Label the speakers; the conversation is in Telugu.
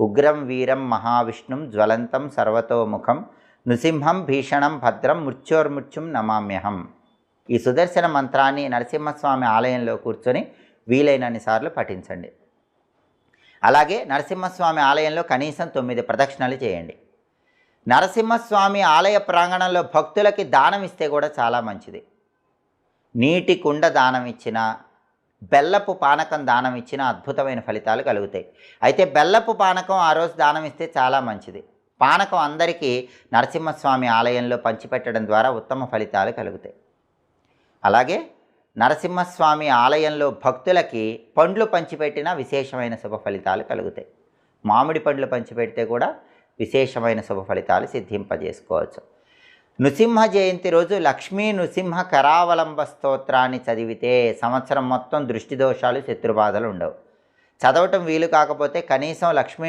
Speaker 1: ఉగ్రం వీరం మహావిష్ణుం జ్వలంతం సర్వతోముఖం నృసింహం భీషణం భద్రం మృత్యోర్మృత్యుం నమామ్యహం. ఈ సుదర్శన మంత్రాన్ని నరసింహస్వామి ఆలయంలో కూర్చొని వీలైనన్ని సార్లు పఠించండి. అలాగే నరసింహస్వామి ఆలయంలో కనీసం తొమ్మిది ప్రదక్షిణలు చేయండి. నరసింహస్వామి ఆలయ ప్రాంగణంలో భక్తులకి దానం ఇస్తే కూడా చాలా మంచిది. నీటి కుండ దానం ఇచ్చిన బెల్లపు పానకం దానం ఇచ్చిన అద్భుతమైన ఫలితాలు కలుగుతాయి. అయితే బెల్లపు పానకం ఆ రోజు దానం ఇస్తే చాలా మంచిది. పానకం అందరికీ నరసింహస్వామి ఆలయంలో పంచిపెట్టడం ద్వారా ఉత్తమ ఫలితాలు కలుగుతాయి. అలాగే నరసింహస్వామి ఆలయంలో భక్తులకి పండ్లు పంచిపెట్టిన విశేషమైన శుభ ఫలితాలు కలుగుతాయి. మామిడి పండ్లు పంచిపెడితే కూడా విశేషమైన శుభ ఫలితాలు సిద్ధింపజేసుకోవచ్చు. నృసింహ జయంతి రోజు లక్ష్మీ నృసింహ కరావలంబ స్తోత్రాన్ని చదివితే సంవత్సరం మొత్తం దృష్టి దోషాలు శత్రుబాధలు ఉండవు. చదవటం వీలు కాకపోతే కనీసం లక్ష్మీ